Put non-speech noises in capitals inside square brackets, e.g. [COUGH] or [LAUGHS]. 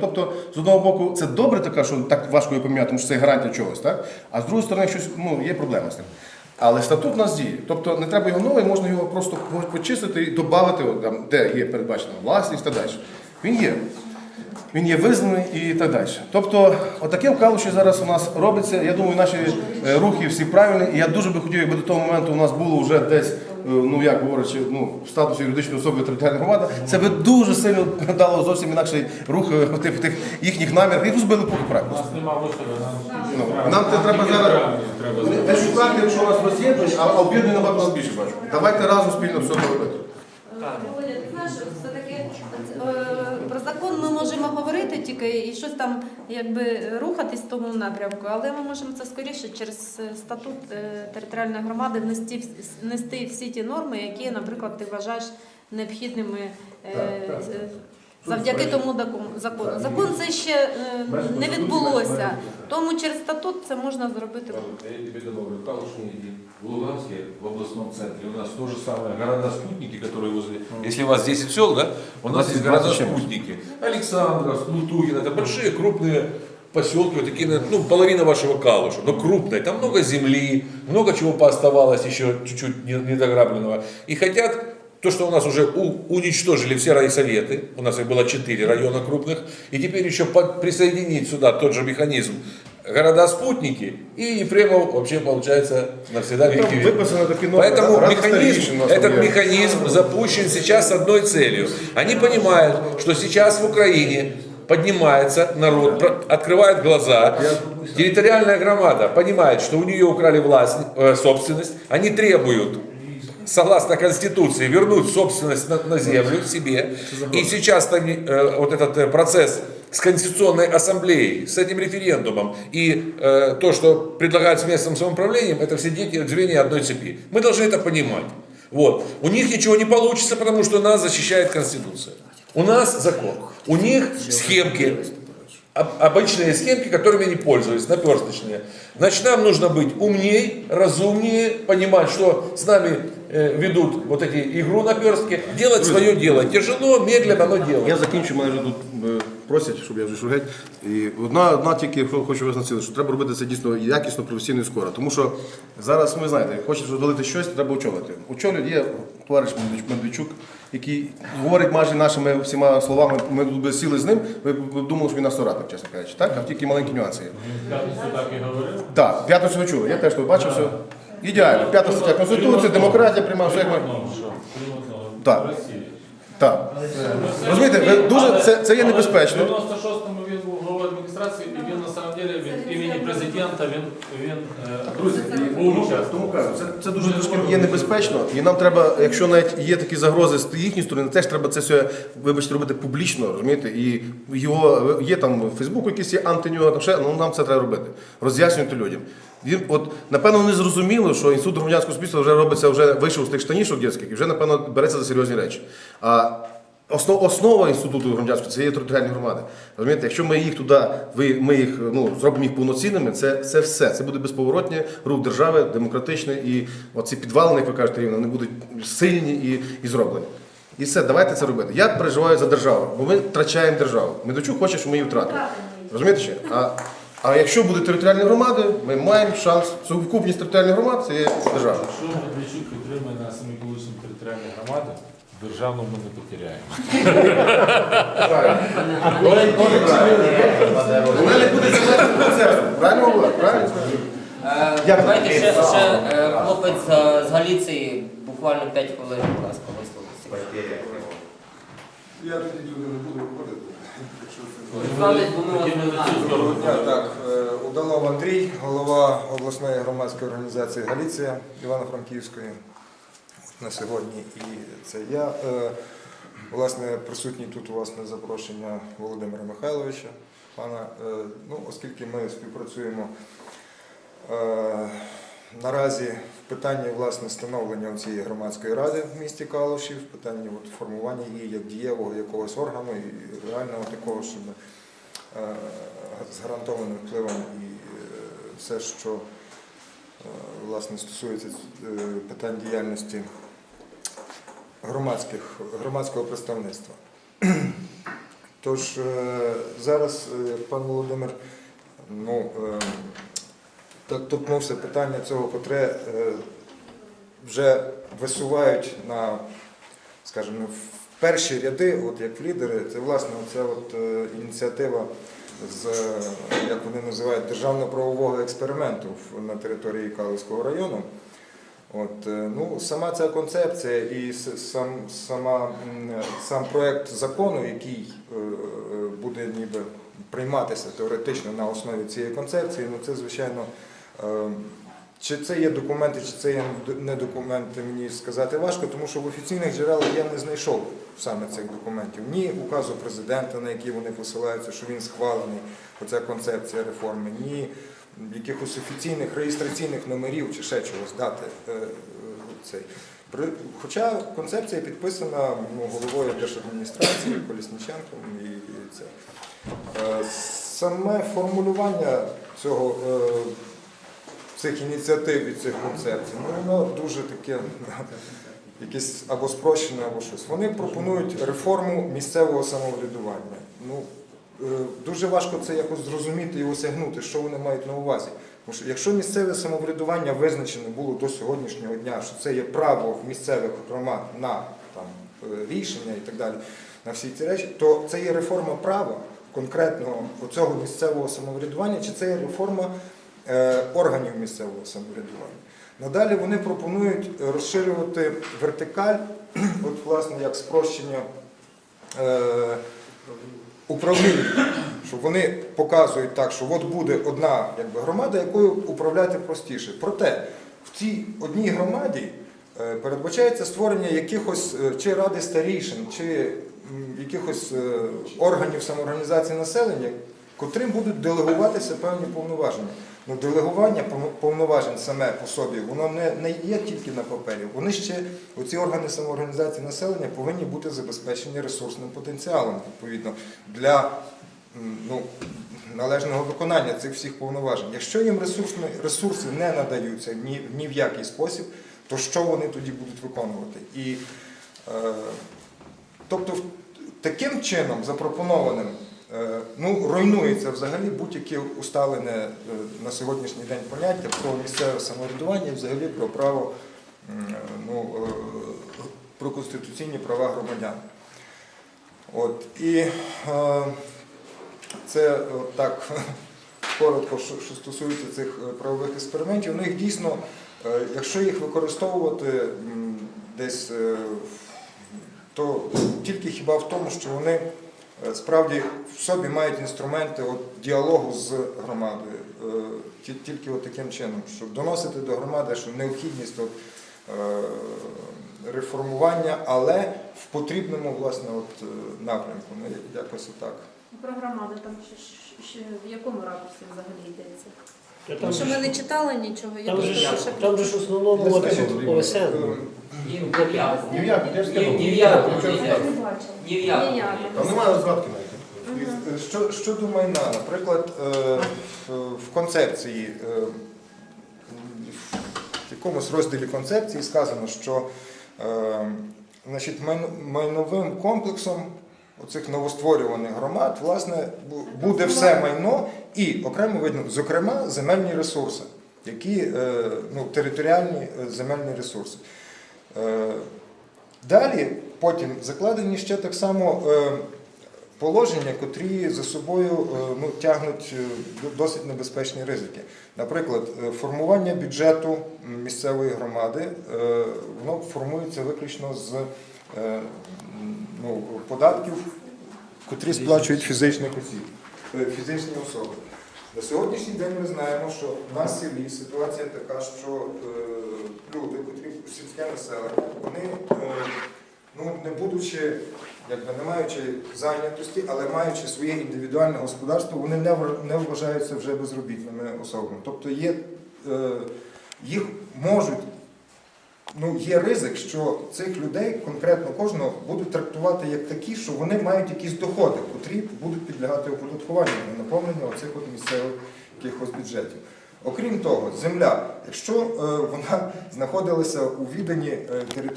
Тобто, з одного боку, це добре така, що так важко її поміняти, тому що це гарантія чогось, так? А з другої сторони, щось ну, є проблема з ним. Але статут у нас діє. Тобто не треба його новий, можна його просто почистити і додати, де є передбачена власність та далі. Він є. Він є визнаний і так далі. Тобто, отаке в Калуші зараз у нас робиться. Я думаю, наші е, рухи всі правильні. І я дуже би хотів, якби до того моменту у нас було вже десь, ну як говорячи, ну, в статусі юридичної особи територіальна громада. Це би дуже сильно дало зовсім інакший рух е, в тих, в тих їхніх намірах. Їх розбили по У нас нема виходу, нам Ну, нам це треба зараз треба не шукати, якщо у нас роз'єднують, а об'єднує набагато більше бачу. Давайте разом спільно все це робити. Володя, ти знаєш, все-таки е, про закон ми можемо говорити тільки і щось там якби рухатись в тому напрямку, але ми можемо це скоріше через е, статут е, територіальної громади внести, внести всі ті норми, які, наприклад, ти вважаєш необхідними е, Так, так. е, завдяки тому закону. Закон це ще е, не відбулося, тому через статут це можна зробити. Я тебе добавлю, Калуш не один. В Луганске, в областном центре, у нас то же самое, города-спутники, которые возле... Если у вас 10 сел, да, у нас есть 20 чем-то. города-спутники. Александровск, Лутугин, это большие, крупные поселки, вот такие, ну, половина вашего Калуша, но крупные. Там много земли, много чего пооставалось еще чуть-чуть не- недограбленного. И хотят то, что у нас уже у- уничтожили все райсоветы, у нас их было 4 района крупных, и теперь еще под- присоединить сюда тот же механизм города-спутники, и Ефремов вообще получается навсегда веки Там веков. виписано такі норми. Поэтому раз механизм, старіші у нас этот там є. механизм запущен сейчас с одной целью. Они понимают, что сейчас в Украине поднимается народ, про- открывает глаза. Территориальная громада понимает, что у нее украли власть, э, собственность. Они требуют согласно Конституции, вернуть собственность на, на землю себе. И сейчас там, э, вот этот э, процесс с Конституционной Ассамблеей, с этим референдумом и э, то, что предлагают с местным самоуправлением, это все дети звенья одной цепи. Мы должны это понимать. Вот. У них ничего не получится, потому что нас защищает Конституция. У нас закон. У них схемки, об- обычные схемки, которыми они пользуются, наперсточные. Значит, нам нужно быть умней, разумнее, понимать, что с нами э, ведут вот эти игру наперстки, делать свое дело. Тяжело, медленно, но делать. Я закінчу, мене вже тут е, просять, щоб я вже геть. І одна, одна тільки хочу визначити, що треба робити це дійсно якісно, професійно і скоро. Тому що зараз ви знаєте, хочеш розвалити щось, треба очолити. Очолюють є товариш Медведчук- який говорить майже нашими всіма словами. Ми би сіли з ним. Ви б думали, що він наш соратник, чесно кажучи. Так, а тільки маленькі нюанси є. п'ятницю так і говорив. Так, п'ятницю ви чули, я теж то бачив все. Ідеально. П'ята стаття Конституції, демократія, приймав все як ми. Так. Так. Розумієте, дуже це, це є небезпечно. 96-му він був головою адміністрації, і він на самом деле від імені президента він, він е, Друзі, був тому, кажу, це, це дуже трошки є небезпечно, і нам треба, якщо навіть є такі загрози з їхньої сторони, теж треба це все, вибачте, робити публічно, розумієте? І його є там в Фейсбуку якісь є антинього, там ще ну нам це треба робити, роз'яснювати людям. Він, от, напевно, вони зрозуміли, що інститут громадянського суспільства вже робиться, вже вийшов з тих штанішок дітських і вже, напевно, береться за серйозні речі. А Основ, основа інституту громадянського це є територіальні громади. Розумієте, якщо ми їх туди, ви, ми їх ну, зробимо їх повноцінними, це, це все. Це буде безповоротній рух держави, демократичний, і оці підвалини, як ви кажете, рівно, вони будуть сильні і, і зроблені. І все, давайте це робити. Я переживаю за державу, бо ми втрачаємо державу. Медведчук хоче, щоб ми її втратили. Розумієте ще? А, а якщо будуть територіальні громади, ми маємо шанс. Сукупність територіальних громад це є держава. Якщо Медведчук підтримує на самі територіальні громади, державну ми не потеряємо. Вона не буде. Правильно? Е, Давайте ще, ще е, хлопець з, Галіції, буквально 5 хвилин, будь ласка, висловитися. Я тоді туди не буду так, е, Удалов Андрій, голова обласної громадської організації Галіція Івано-Франківської на сьогодні. І це я. Е, Власне, присутній тут у вас на запрошення Володимира Михайловича, пана. Е, Ну, оскільки ми співпрацюємо е, наразі в питанні власне становлення цієї громадської ради в місті Калуші, в питанні от, формування її як дієвого якогось органу і реального такого, щоб з гарантованим впливом і все, що власне стосується питань діяльності громадських, громадського представництва. [CLEARS THROAT] Тож е, зараз е, пан Володимир ну, е, так торкнувся питання цього, котре вже висувають на, скажімо, в перші ряди, от як лідери, це власне е, ініціатива з, як вони називають, державно-правового експерименту на території Калицького району. От, е, ну, сама ця концепція і сам, сама, сам проект закону, який е, е, буде ніби прийматися теоретично на основі цієї концепції, ну це звичайно. Чи це є документи, чи це є не документи, мені сказати важко, тому що в офіційних джерелах я не знайшов саме цих документів. Ні указу президента, на який вони посилаються, що він схвалений, оця концепція реформи, ні якихось офіційних реєстраційних номерів чи ще чогось дати. е, е, цей. Хоча концепція підписана ну, головою держадміністрації Колісніченком і, це. Е, Саме формулювання цього, цих ініціатив і цих концепцій, ну, воно дуже таке [LAUGHS] якесь або спрощене, або щось. Вони пропонують реформу місцевого самоврядування. Ну, дуже важко це якось зрозуміти і осягнути, що вони мають на увазі. Тому що якщо місцеве самоврядування визначене було до сьогоднішнього дня, що це є право місцевих громад на там, е, рішення і так далі, на всі ці речі, то це є реформа права конкретного цього місцевого самоврядування, чи це є реформа е, органів місцевого самоврядування. Надалі вони пропонують розширювати вертикаль, [CLEARS THROAT] от власне як спрощення е, управління. Що вони показують так, що от буде одна якби, громада, якою управляти простіше. Проте в цій одній громаді е, передбачається створення якихось е, чи ради старішин, чи якихось е, органів самоорганізації населення, котрим будуть делегуватися певні повноваження. Ну, делегування повноважень саме по собі, воно не, не є тільки на папері. Вони ще, оці органи самоорганізації населення, повинні бути забезпечені ресурсним потенціалом, відповідно, для ну, належного виконання цих всіх повноважень. Якщо їм ресурсні, ресурси не надаються ні, ні в який спосіб, то що вони тоді будуть виконувати? І, е, тобто, таким чином запропонованим ну, руйнується взагалі будь-яке усталене е, на сьогоднішній день поняття про місцеве самоврядування і взагалі про право ну, е, про конституційні права громадян. От, і е, це е, так [LAUGHS] коротко, що, стосується цих е, правових експериментів. Ну, їх дійсно, е, якщо їх використовувати десь, е, то тільки хіба в тому, що вони е, справді в собі мають інструменти от, діалогу з громадою. Е, Тільки от таким чином, щоб доносити до громади, що необхідність от, е, реформування, але в потрібному власне от, е, напрямку. Ну, якось отак. Про громади там ще, в якому ракурсі взагалі йдеться? Тому що ми не читали нічого, я просто там же ж в основному. ОСН. Ні в як. Ні в як, я ж сказав. ні в як. Нічого не Ні в сказав. як. бачила. Ні в як. Ні, я Там немає згадки навіть. Що, щодо майна, наприклад, в, концепції, е, в якомусь розділі концепції сказано, що е, значить, майновим комплексом оцих новостворюваних громад власне, буде все майно і окремо видно, зокрема, земельні ресурси, які е, ну, територіальні земельні ресурси. Е, Далі потім закладені ще так само е, положення, котрі за собою е, ну, тягнуть досить небезпечні ризики. Наприклад, формування бюджету місцевої громади воно формується виключно з ну, податків, котрі сплачують фізичних осіб, фізичні особи. На сьогоднішній день ми знаємо, що в селі ситуація така, що е, люди, котрі сільське населення, вони, е, ну, не будучи, якби не маючи зайнятості, але маючи своє індивідуальне господарство, вони не, не вважаються вже безробітними особами. Тобто є, е, їх можуть, ну, є ризик, що цих людей, конкретно кожного, будуть трактувати як такі, що вони мають якісь доходи, котрі будуть підлягати оподаткуванню на наповнення оцих от місцевих якихось бюджетів. Окрім того, земля, якщо е, вона знаходилася у відданні е, території,